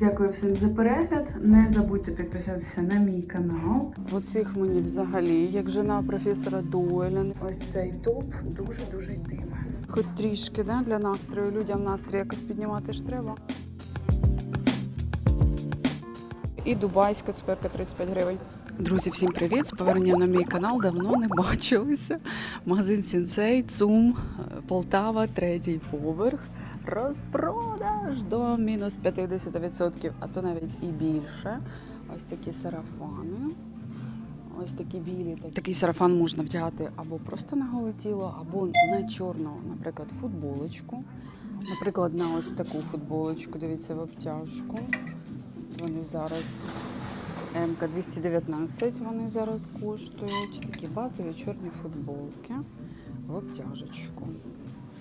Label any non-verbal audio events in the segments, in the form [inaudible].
Дякую всім за перегляд. Не забудьте підписатися на мій канал. Оцих мені взагалі, як жена професора Дуеля. Ось цей топ дуже-дуже йтиме. Хоч трішки да, для настрою. Людям настрій якось піднімати ж треба. І дубайська цукерка 35 гривень. Друзі, всім привіт! З поверненням на мій канал давно не бачилися. Магазин Сінцей, ЦУМ, Полтава, третій поверх. Розпродаж до мінус 50%, а то навіть і більше. Ось такі сарафани. Ось такі білі. Такий сарафан можна вдягати або просто на голе тіло, або на чорну, наприклад, футболочку. Наприклад, на ось таку футболочку, дивіться, в обтяжку. Вони зараз МК 219 вони зараз коштують. Такі базові чорні футболки в обтяжечку.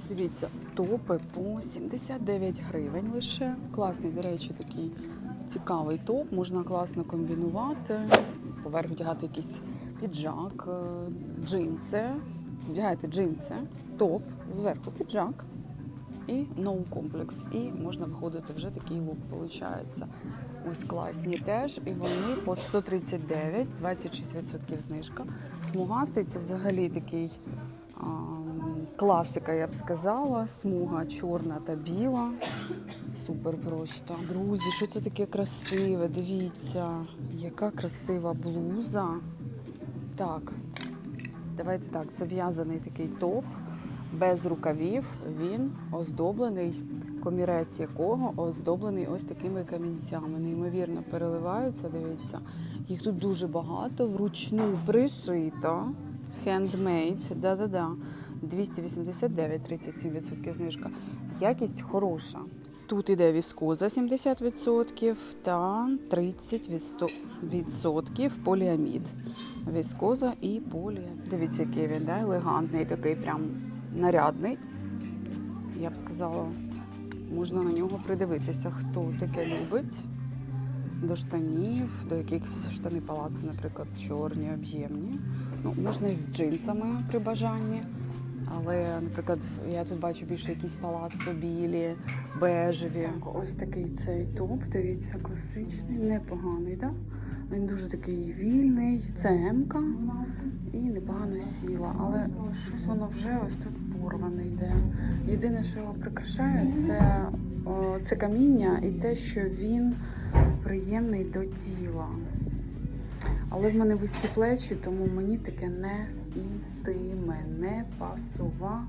Дивіться, топи по 79 гривень лише. Класний, до речі, такий цікавий топ. Можна класно комбінувати. Поверх вдягати якийсь піджак, е, джинси. Вдягаєте джинси, топ, зверху піджак і ноу-комплекс. І можна виходити вже такий лук, виходить. Ось класні теж. І вони по 139, 26% знижка. Смугастий це взагалі такий а, класика, я б сказала. Смуга чорна та біла. Супер просто. Друзі, що це таке красиве? Дивіться, яка красива блуза. Так, давайте так, це в'язаний такий топ без рукавів. Він оздоблений, комірець якого оздоблений ось такими камінцями. Неймовірно переливаються, дивіться. Їх тут дуже багато, вручну пришито. Handmade, да-да-да. 289, 37% знижка. Якість хороша. Тут іде віскоза 70% та 30% поліамід. Віскоза і поліамід. Дивіться, який він, да? елегантний, такий прям нарядний. Я б сказала, можна на нього придивитися, хто таке любить. До штанів, до якихось штани палацу, наприклад, чорні, об'ємні. Ну, можна з джинсами при бажанні. Але, наприклад, я тут бачу більше якісь палацо білі, бежеві. Ось такий цей топ, дивіться, класичний, непоганий, так? Він дуже такий вільний, це М-ка і непогано сіла. Але щось воно вже ось тут порване йде. Єдине, що його прикрашає, це, о, це каміння і те, що він приємний до тіла. Але в мене вузькі плечі, тому мені таке не інтиме, не пасуватиме.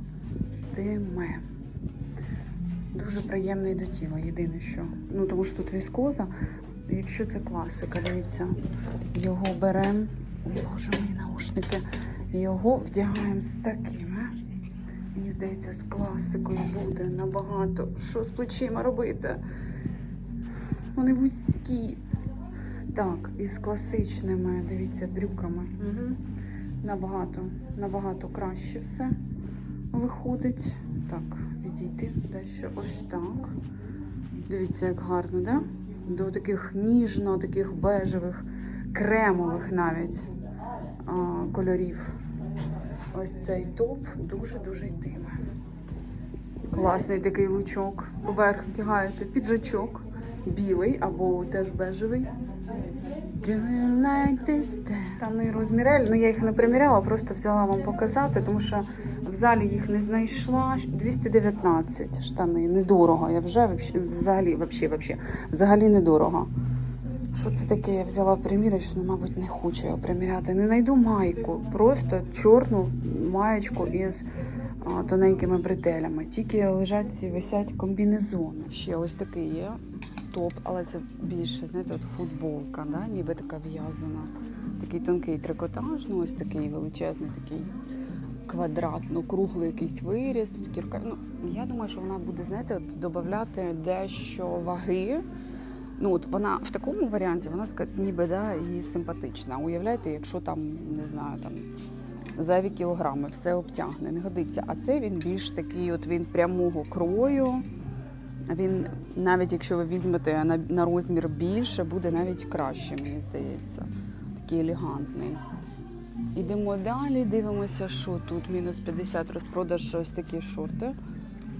Дуже приємний до тіла, єдине що. Ну, тому що тут віскоза. Якщо це класика, дивіться, його беремо. Боже, мої наушники. Його вдягаємо з такими. Мені здається, з класикою буде набагато. Що з плечима робити? Вони вузькі. Так, із класичними, дивіться, брюками. Угу. Набагато, набагато краще все виходить. Так, відійти дещо ось так. Дивіться, як гарно, да? До таких ніжно, таких бежевих, кремових навіть а, кольорів. Ось цей топ дуже-дуже йтиме. Класний такий лучок. Поверх вдягаєте піджачок, білий або теж бежевий. Штани розмірель, ну я їх не приміряла, просто взяла вам показати, тому що в залі їх не знайшла. 219 штани, недорого. Я вже взагалі, вообще, вообще, взагалі недорого. Що це таке? Я взяла приміряч, ну, мабуть, не хочу його приміряти. Не знайду майку, просто чорну маєчку із тоненькими бретелями. Тільки лежать ці висять комбінезони. Ще ось такий є топ, але це більше, знаєте, от футболка, да? ніби така в'язана. Такий тонкий трикотаж, ну ось такий величезний, такий квадратно, круглий якийсь виріз. Тут такі рукаві. Ну, я думаю, що вона буде, знаєте, от додати дещо ваги. Ну, от вона в такому варіанті, вона така ніби да, і симпатична. Уявляєте, якщо там, не знаю, там зайві кілограми, все обтягне, не годиться. А це він більш такий, от він прямого крою. Він, навіть якщо ви візьмете на, на розмір більше, буде навіть краще, мені здається. Такий елегантний. Ідемо далі, дивимося, що тут мінус 50 розпродаж, ось такі шорти.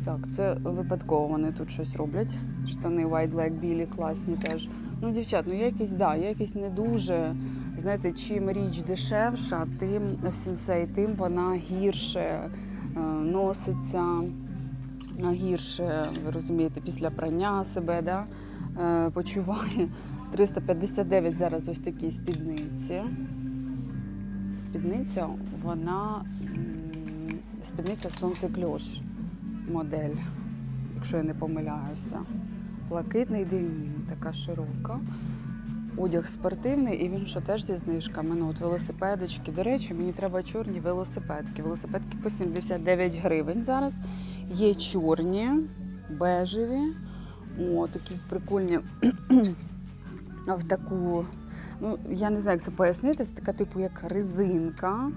Так, це випадково вони тут щось роблять. Штани White Leg білі, класні теж. Ну, дівчат, ну якісь, да, якісь не дуже. Знаєте, чим річ дешевша, тим в сінсей, тим вона гірше е, носиться, гірше, ви розумієте, після прання себе да, е, почуває. [laughs] 359 зараз ось такі спідниці. Спідниця, вона спідниця сонцекльош модель, якщо я не помиляюся. Блакитний денім, така широка. Одяг спортивний, і він що теж зі знижками. Ну, от велосипедочки. До речі, мені треба чорні велосипедки. Велосипедки по 79 гривень зараз. Є чорні, бежеві. О, такі прикольні. [clears throat] В таку, ну я не знаю, як це пояснити, це така типу як резинка,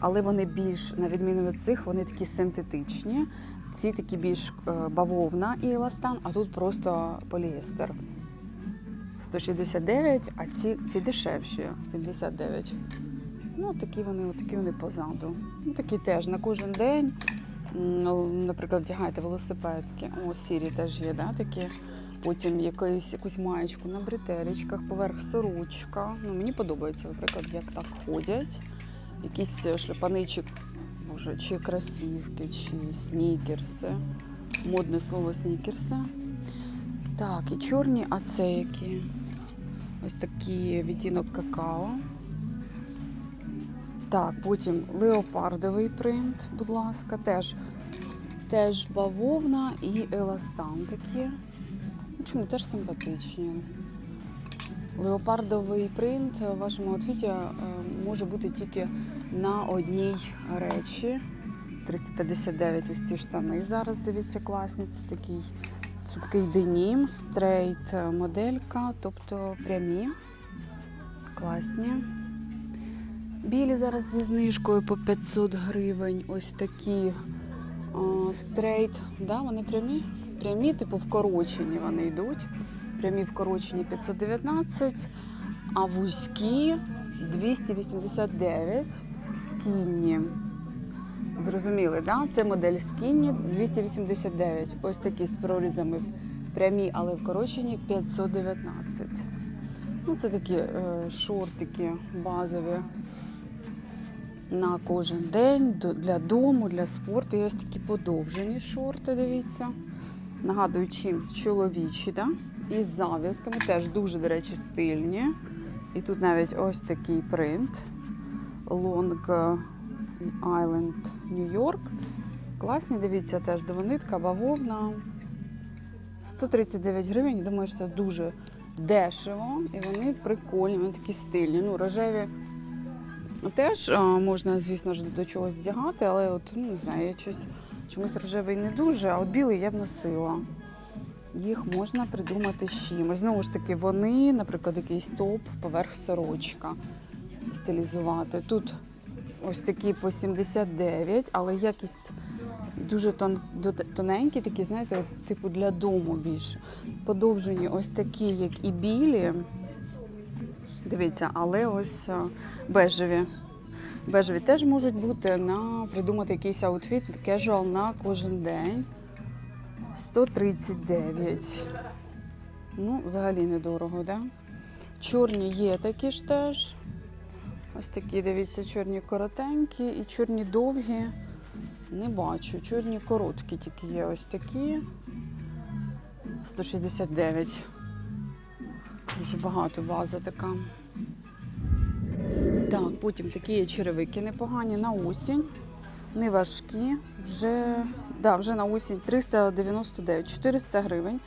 але вони більш, на відміну від цих, вони такі синтетичні. Ці такі більш е, бавовна і еластан, а тут просто поліестер. 169, а ці, ці дешевші 79. Ну, такі вони, такі вони позаду. Ну, такі теж на кожен день. Ну, Наприклад, вдягаєте велосипедки. О, сірі теж є, да, такі. Потім якусь, якусь маєчку на бретелечках, поверх сорочка. Ну, мені подобається, наприклад, як так ходять. Якісь е, шлепаничі, боже, чи кросівки, чи снікерси. Модне слово снікерси. Так, і чорні, а це які? Ось такий відтінок какао. Так, потім леопардовий принт, будь ласка, теж, теж бавовна і еластан такі. Ну, Чому теж симпатичні? Леопардовий принт в вашому outfіті е, може бути тільки на одній речі. 359 ось ці штани зараз, дивіться, класні. Це такий цупкий денім, стрейт моделька, тобто прямі, класні. Білі зараз зі знижкою по 500 гривень. Ось такі о, стрейт. Да, вони прямі? Прямі, типу вкорочені вони йдуть. Прямі вкорочені 519, а вузькі 289. Скінні. Зрозуміли, да? Це модель Skinny 289. Ось такі з прорізами прямі, але вкорочені 519. Ну, це такі е, шортики базові на кожен день для дому, для спорту. І ось такі подовжені шорти, дивіться. Нагадую, чимсь чоловічі, да? і зав'язками. Теж дуже, до речі, стильні. І тут навіть ось такий принт. Long Island, Нью-Йорк. Класні, дивіться, теж довонитка, бавовна. 139 гривень. Думаю, що це дуже дешево. І вони прикольні, вони такі стильні. Ну, рожеві теж можна, звісно ж, до чогось вдягати, але от, ну, не знаю, я щось, чомусь рожевий не дуже, а от білий я б носила. Їх можна придумати з чимось. Знову ж таки, вони, наприклад, якийсь топ поверх сорочка стилізувати. Тут ось такі по 79, але якість дуже тон, тоненькі, такі, знаєте, от, типу для дому більше. Подовжені ось такі, як і білі. Дивіться, але ось бежеві. Бежеві теж можуть бути на придумати якийсь аутфіт кежуал на кожен день. 139. Ну, взагалі недорого, да? Чорні є такі ж теж. Ось такі, дивіться, чорні коротенькі і чорні довгі. Не бачу. Чорні короткі тільки є ось такі. 169. Дуже багато база така. Так, потім такі є черевики непогані на осінь. Не важкі. Вже, да, вже на осінь 399, 400 гривень.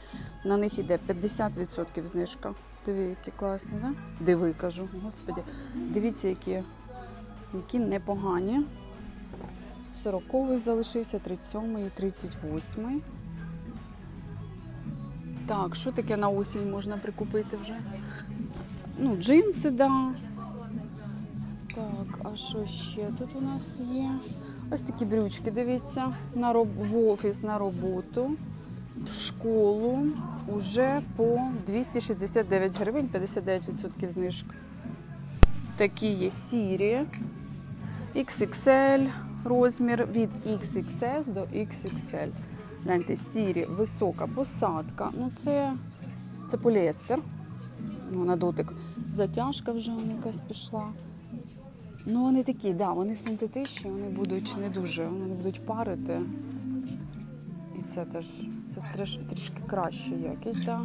На них йде 50% знижка. Диви, які класні, да? Диви, кажу, господі. Дивіться, які, які непогані. 40-й залишився, 37-й і 38-й. Так, що таке на осінь можна прикупити вже? Ну, джинси, да. Так, а що ще тут у нас є? Ось такі брючки, дивіться, на роб... в офіс на роботу, в школу уже по 269 гривень, 59% знижка. Такі є сірі, XXL розмір від XXS до XXL. Гляньте, сірі, висока посадка. Ну, це, це поліестер. Ну, на дотик. Затяжка вже вона якась пішла. Ну, вони такі, да, вони синтетичні, вони будуть не дуже, вони будуть парити. І це теж це треш, трішки краще якість, да.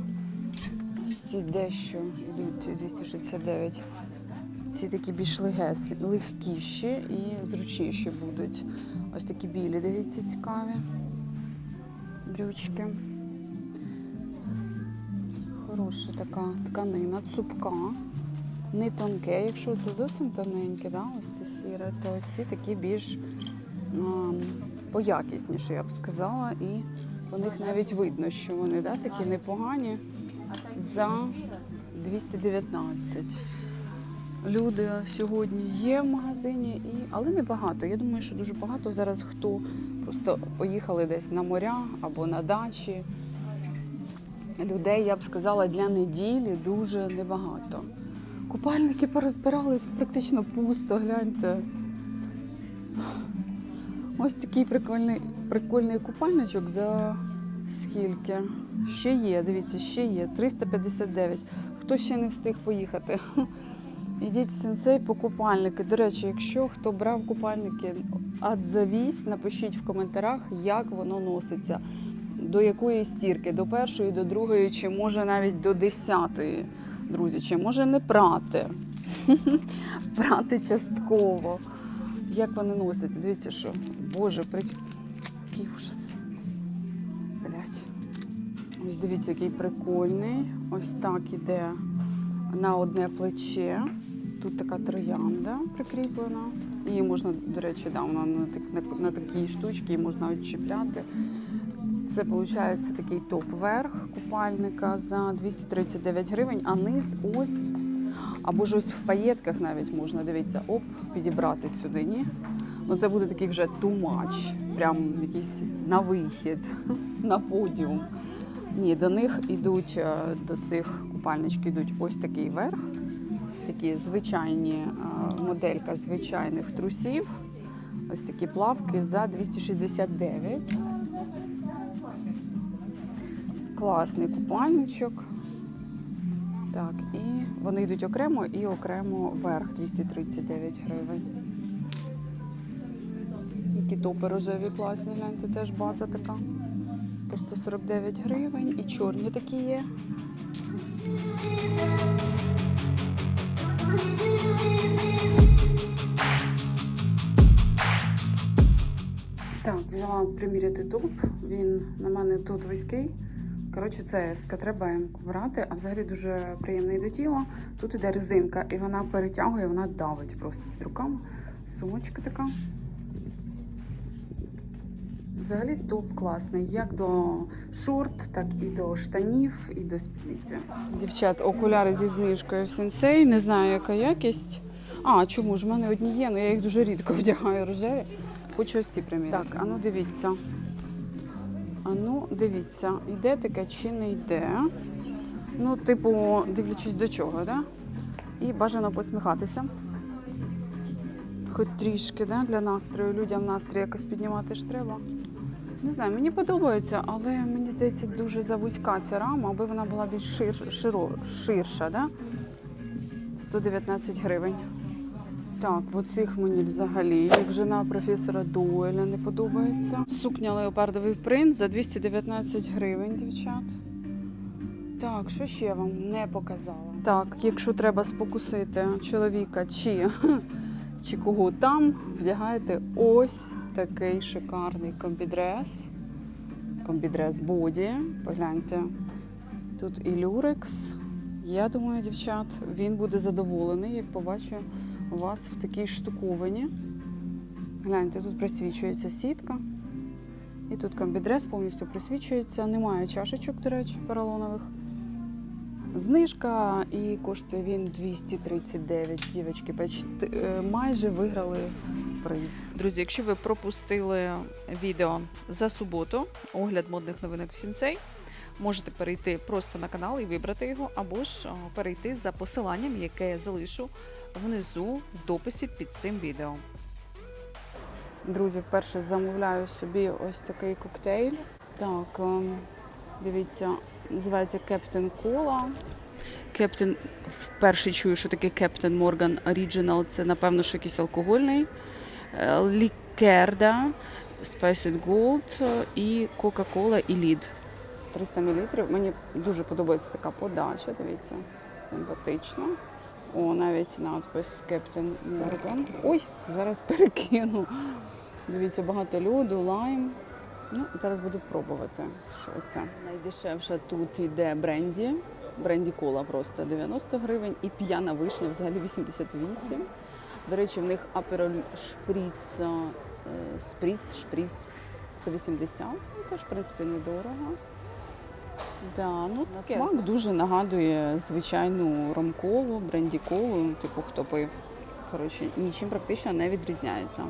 Ці дещо йдуть 269. Ці такі більш легесі, легкіші і зручніші будуть. Ось такі білі, дивіться, цікаві. Брючки. Хороша така тканина, цупка, не тонке. Якщо це зовсім тоненьке, да, ось це сіре, то ці такі більш ем, поякісніші, я б сказала. І по них навіть видно, що вони да, такі непогані за 219. Люди сьогодні є в магазині, і... але не багато. Я думаю, що дуже багато зараз хто просто поїхали десь на моря або на дачі. Людей, я б сказала, для неділі дуже небагато. Купальники порозбирались, практично пусто, гляньте. Ось такий прикольний, прикольний купальничок за скільки? Ще є, дивіться, ще є. 359. Хто ще не встиг поїхати? [laughs] Ідіть сенсей по купальники. До речі, якщо хто брав купальники адзавісь, напишіть в коментарях, як воно носиться. До якої стірки? До першої, до другої, чи може навіть до десятої, друзі, чи може не прати. [laughs] прати частково. Як вони носяться? Дивіться, що. Боже, при... який ужас. Блять. Ось дивіться, який прикольний. Ось так іде на одне плече. Тут така троянда прикріплена. Її можна, до речі, да, вона на, на, на такій штучці її можна відчіпляти. Це виходить такий топ-верх купальника за 239 гривень, а низ ось, або ж ось в паєтках навіть можна, дивіться, оп, підібрати сюди, ні? Ну це буде такий вже much, прям якийсь на вихід, [laughs] на подіум. Ні, до них йдуть, е, до цих купальничків йдуть ось такий верх, такі звичайні е, моделька звичайних трусів. Ось такі плавки за 269. Класний купальничок. Так, і вони йдуть окремо і окремо верх 239 гривень. Які топи рожеві класні, гляньте, теж база така. По 149 гривень. І чорні такі є. Взяла приміряти топ. Він на мене тут вузький. Коротше, це еска, треба брати, а взагалі дуже приємний до тіла. Тут іде резинка, і вона перетягує, вона давить просто під руками. Сумочка така. Взагалі топ класний, як до шорт, так і до штанів, і до спідниці. Дівчат, окуляри зі знижкою в сенсей. Не знаю, яка якість. А, чому ж в мене одні є, але я їх дуже рідко [laughs] вдягаю рожеві. Хочу ось ці приміряти. Так, а ну дивіться. А ну, дивіться, йде таке чи не йде. Ну, типу, дивлячись до чого, да? І бажано посміхатися. Хоч трішки, да, для настрою. Людям настрій якось піднімати ж треба. Не знаю, мені подобається, але мені здається, дуже завузька ця рама, аби вона була більш шир, широ, ширша, да? 119 гривень. Так, оцих мені взагалі, як жена професора Дуеля, не подобається. Сукня леопардовий принт за 219 гривень, дівчат. Так, що ще я вам не показала? Так, якщо треба спокусити чоловіка чи, [laughs] чи кого там, вдягаєте ось такий шикарний комбідрес. Комбідрес боді. Погляньте. Тут і люрекс. Я думаю, дівчат, він буде задоволений, як побачить у вас в такій штуковині. Гляньте, тут присвічується сітка. І тут комбідрес повністю присвічується. Немає чашечок, до речі, поролонових. Знижка і коштує він 239. Дівчатки, бачите, майже виграли приз. Друзі, якщо ви пропустили відео за суботу, огляд модних новинок в Сінсей, можете перейти просто на канал і вибрати його, або ж перейти за посиланням, яке я залишу внизу в дописі під цим відео. Друзі, вперше замовляю собі ось такий коктейль. Так, ем, дивіться, називається Кептен Кола. Кептен вперше чую, що таке Кептен Морган Оріджинал. Це, напевно, що якийсь алкогольний. Е, Лікерда, Spiced Gold е, і Кока-Кола і Лід. 300 мл. Мені дуже подобається така подача, дивіться, симпатично. О, навіть надпис Кептен Морган. Ой, зараз перекину. Дивіться, багато льоду, лайм. Ну, зараз буду пробувати, що це. Найдешевше тут йде бренді. Бренді кола просто 90 гривень і п'яна вишня взагалі 88. До речі, в них апероль шприц, е, шприц 180. Ну, теж, в принципі, недорого. Да, ну, на смак дуже нагадує звичайну ромкову, бренді колу, типу хто пив. Коротше, нічим практично не відрізняється.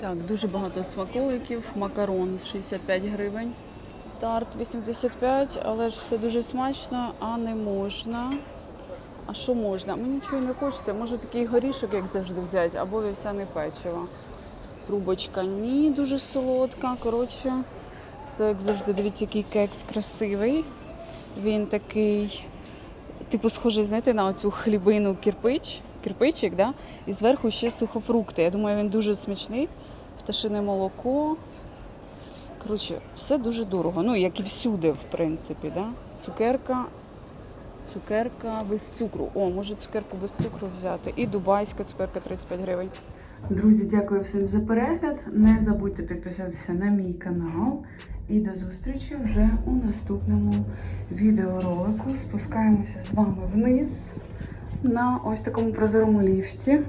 Так, дуже багато смаколиків, макарон 65 гривень. Тарт 85, але ж все дуже смачно, а не можна. А що можна? Мені нічого не хочеться. Може такий горішок, як завжди, взяти, або вівсяне печиво. Трубочка ні, дуже солодка. Коротше, все як завжди, дивіться, який кекс красивий. Він такий, типу, схожий, знаєте, на оцю хлібину кирпич, кирпичик, да? і зверху ще сухофрукти. Я думаю, він дуже смачний. Пташине молоко. Коротше, все дуже дорого. Ну, як і всюди, в принципі, да? Цукерка. Цукерка без цукру. О, може цукерку без цукру взяти. І дубайська цукерка 35 гривень. Друзі, дякую всім за перегляд. Не забудьте підписатися на мій канал. І до зустрічі вже у наступному відеоролику. Спускаємося з вами вниз на ось такому прозорому ліфті.